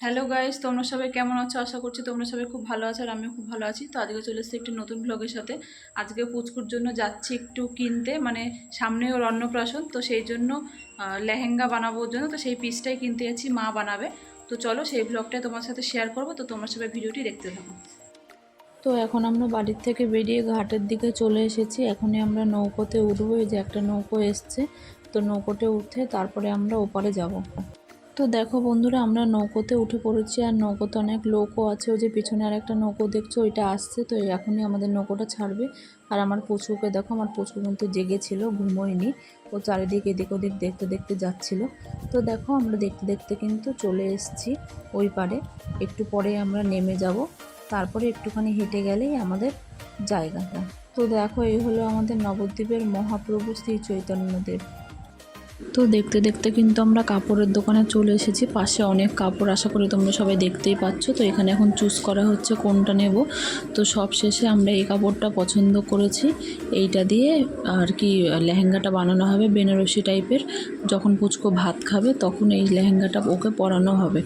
Hello guys তোমরা সবাই কেমন আছো? আশা করছি তোমরা সবাই খুব ভালো আছো আর আমিও খুব ভালো আছি। তো আজকে চলে এসেছি একটি নতুন ব্লগের সাথে। আজকে পুচকুর জন্য যাচ্ছি একটু কিনতে মানে সামনে ওর অন্নপ্রাশন। তো সেই জন্য লেহেঙ্গা বানাবোর জন্য। তো সেই পিসটাই কিনতে যাচ্ছি, মা বানাবে। তো চলো সেই ব্লগটাই তোমার সাথে শেয়ার করব। তো তোমরা সবাই ভিডিওটি দেখতে থাকো। তো এখন আমরা বাড়ির থেকে বেরিয়ে ঘাটের দিকে চলে এসেছি। এখনই আমরা নৌকোতে উঠবো। এই যে একটা নৌকো এসছে। তো নৌকোতে উঠে তারপরে আমরা ওপারে যাব। তো দেখো বন্ধুরা, আমরা নৌকোতে উঠে পড়েছি আর নৌকোতে অনেক লোকও আছে। ওই যে পিছনে আর একটা নৌকো দেখছ, ওইটা আসছে। তো এখনই আমাদের নৌকোটা ছাড়বে। আর আমার পুচকুকে দেখো, আমার পুচকু কিন্তু জেগেছিল, ঘুমোয়নি। ও চারিদিকে এদিক ওদিক দেখতে দেখতে যাচ্ছিল। তো দেখো, আমরা দেখতে দেখতে কিন্তু চলে এসেছি ওই পারে। একটু পরে আমরা নেমে যাব। তারপরে একটুখানি হেঁটে গেলেই আমাদের জায়গাটা। তো দেখো, এই হলো আমাদের নবদ্বীপের মহাপ্রভু শ্রী চৈতন্যদেব। তো দেখতে দেখতে কিন্তু আমরা কাপড়ের দোকানে চলে এসেছি। পাশে অনেক কাপড়, আশা করি তোমরা সবাই দেখতেই পাচ্ছ। তো এখানে এখন চুজ করা হচ্ছে কোনটা নেব। তো সব শেষে আমরা এই কাপড়টা পছন্দ করেছি। এইটা দিয়ে আর কি লেহেঙ্গাটা বানানো হবে, বেনারসি টাইপের। যখন পুচকো ভাত খাবে, তখন এই লেহেঙ্গাটা ওকে পরানো হবে।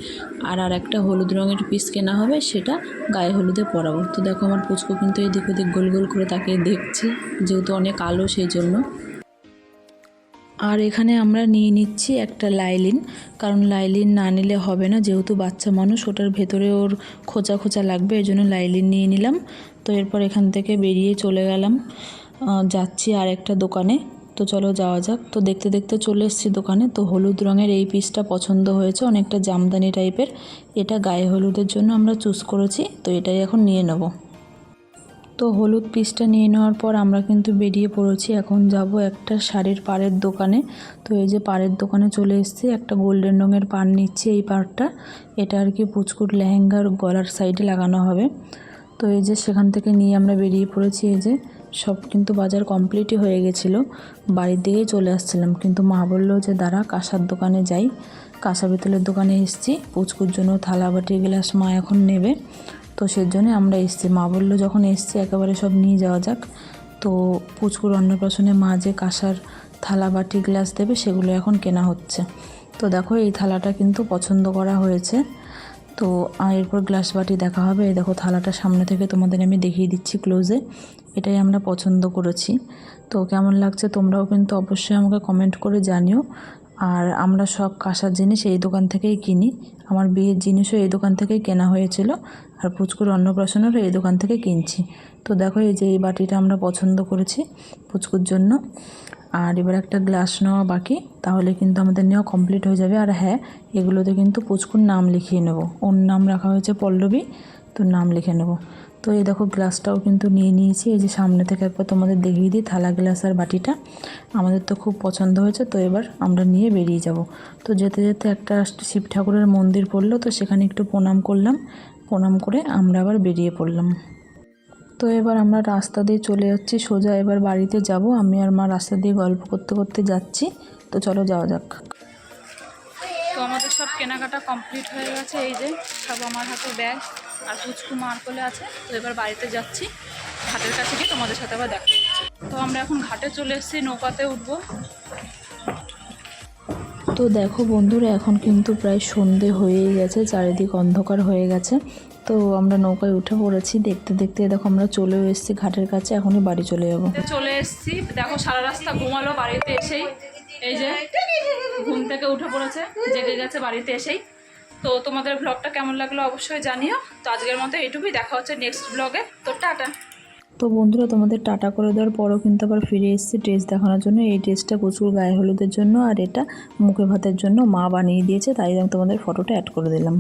আর আর একটা হলুদ রঙের পিস কেনা হবে, সেটা গায়ে হলুদে পরাবো। তো দেখো আমার পুচকো কিন্তু এদিক ওদিক গোল গোল করে তাকে দেখছে, যেহেতু অনেক আলো সেই জন্য। আর এখানে আমরা নিয়ে নিচ্ছি একটা লাইলিন, কারণ লাইলিন না নিলে হবে না, যেহেতু বাচ্চা মানুষ, ওটার ভেতরে ওর খোঁচা খোঁচা লাগবে, এই জন্য লাইলিন নিয়ে নিলাম। তো এরপর এখান থেকে বেরিয়ে চলে গেলাম যাচ্ছি আর একটা দোকানে। তো চলো যাওয়া যাক। তো দেখতে দেখতে চলে এসেছি দোকানে। তো হলুদ রঙের এই পিসটা পছন্দ হয়েছে, অনেকটা জামদানি টাইপের এটা গায়ে হলুদের জন্য আমরা চুজ করেছি। তো এটাই এখন নিয়ে নেব। তো হলুদ পিসটা নিয়ে নেওয়ার পর আমরা কিন্তু বেরিয়ে পড়েছি। এখন যাব একটা শাড়ির পাড়ের দোকানে। তো এই যে পাড়ের দোকানে চলে এসেছি। একটা গোল্ডেন রঙের পাড় নিচ্ছি এই পাড়টা। এটা আর কি পুচকুর লেহেঙ্গার গলার সাইডে লাগানো হবে। তো এই যে সেখান থেকে নিয়ে আমরা বেরিয়ে পড়েছি। এই যে সব কিন্তু বাজার কমপ্লিটই হয়ে গেছিল। বাড়ির দিকেই চলে আসছিলাম। কিন্তু মা বলল যে, দাঁড়া, কাঁসার দোকানে যাই। কাঁসা পিতলের দোকানে এসেছি। পুচকুর জন্য থালা বাটি, গ্লাস মা এখন নেবে। তো সেজন্য আমরা এসছি। মা বলল, যখন এসছি, একেবারে সব নিয়ে যাওয়া যাক। তো পুচকুর অন্নপ্রাশনে মা যে কাঁসার থালা বাটি, গ্লাস দেবে, সেগুলো এখন কেনা হচ্ছে। তো দেখো, এই থালাটা কিন্তু পছন্দ করা হয়েছে। তো এরপর গ্লাস বাটি দেখা হবে। এই দেখো, থালাটা সামনে থেকে তোমাদের আমি দেখিয়ে দিচ্ছি ক্লোজে। এটাই আমরা পছন্দ করেছি। তো কেমন লাগছে তোমরাও কিন্তু অবশ্যই আমাকে কমেন্ট করে জানিও। আর আমরা সব কাঁসার জিনিস এই দোকান থেকেই কিনি। আমার বিয়ের জিনিসও এই দোকান থেকেই কেনা হয়েছিল আর পুচকুর অন্নপ্রাশনেরও এই দোকান থেকে কিনছি। তো দেখো এই যে এই বাটিটা আমরা পছন্দ করেছি পুচকুর জন্য। আর এবার একটা গ্লাস নেওয়া বাকি, তাহলে কিন্তু আমাদের নেওয়া কমপ্লিট হয়ে যাবে। আর হ্যাঁ এগুলোতে কিন্তু পুচকুর নাম লিখিয়ে নেব। ওর নাম রাখা হয়েছে পল্লবী, তো নাম লিখে নেব। তো এই দেখো গ্লাসটাও কিন্তু নিয়ে নিয়েছি। এই যে সামনে থেকে একবার তোমাদের দেখিয়ে দিই, থালা গ্লাস আর বাটিটা। আমাদের তো খুব পছন্দ হয়েছে, তো এবার আমরা নিয়ে বেরিয়ে যাব। তো যেতে যেতে একটা শিব ঠাকুরের মন্দির পড়ল, তো সেখানে একটু প্রণাম করলাম। প্রণাম করে আমরা আবার বেরিয়ে পড়লাম। তো এবার আমরা রাস্তা দিয়ে চলে যাচ্ছি, সোজা এবার বাড়িতে যাব। আমি আর মা রাস্তা দিয়ে গল্প করতে করতে যাচ্ছি। তো চলো যাওয়া যাক। তো আমাদের সব কেনাকাটা কমপ্লিট হয়ে গেছে, এই যে সব আমার হাতে ব্যাগ। আর পুচকু মার কোলে আছে তো এবার বাড়িতে যাচ্ছি। ঘাটের কাছে গিয়ে তোমাদের সাথে আবার দেখা। তো আমরা এখন ঘাটে চলে এসেছি নৌকাতে উঠবো। তো দেখো বন্ধুরা এখন কিন্তু প্রায় সন্ধে হয়েই গেছে চারিদিক অন্ধকার হয়ে গেছে। তো আমরা নৌকায় উঠে পড়েছি দেখতে দেখতে দেখো আমরা চলেও এসেছি ঘাটের কাছে এখনই বাড়ি চলে যাব। তো চলে এসেছি দেখো সারা রাস্তা ঘুমালো বাড়িতে এসেই। এই যে ঘুম থেকে উঠে পড়েছে জেগে গেছে বাড়িতে এসেই। তো তোমাদের ব্লগটা কেমন লাগল অবশ্যই জানিও। তো আজকের মতো এইটুকুই দেখা হচ্ছে নেক্সট ব্লগে তো টাটা। তো বন্ধুরা, তোমাদের টাটা করে দেওয়ার পরও কিন্তু আবার ফিরে এসেছি ড্রেস দেখানোর জন্য। এই ড্রেসটা প্রচুর গায়ে হলুদের জন্য আর এটা মুখে ভাতের জন্য মা বানিয়ে দিয়েছে, তাই আমি তোমাদের ফটোটা অ্যাড করে দিলাম।